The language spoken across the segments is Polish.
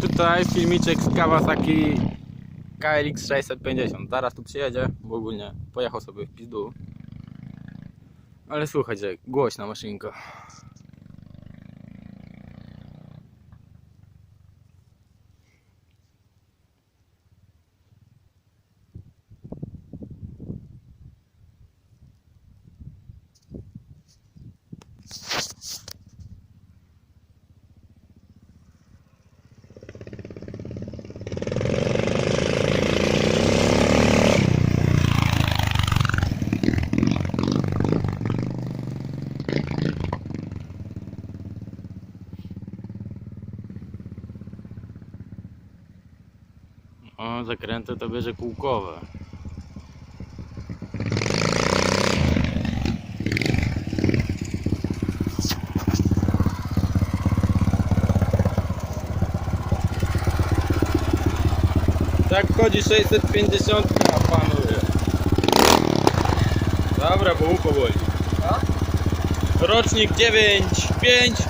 tutaj filmiczek z Kawasaki KLX 650. Zaraz tu przyjedzie, bo ogólnie pojechał sobie w pizdu. Ale słuchajcie, głośna maszynka. O, zakręty to bierze kółkowe. Tak wchodzi 650, panuje. Dobra, bo ucho boli. Rocznik 9.5,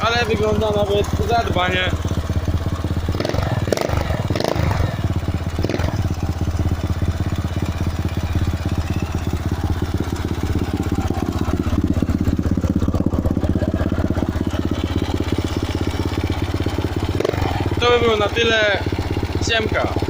ale wygląda nawet zadbanie. To by było na tyle. Siemka.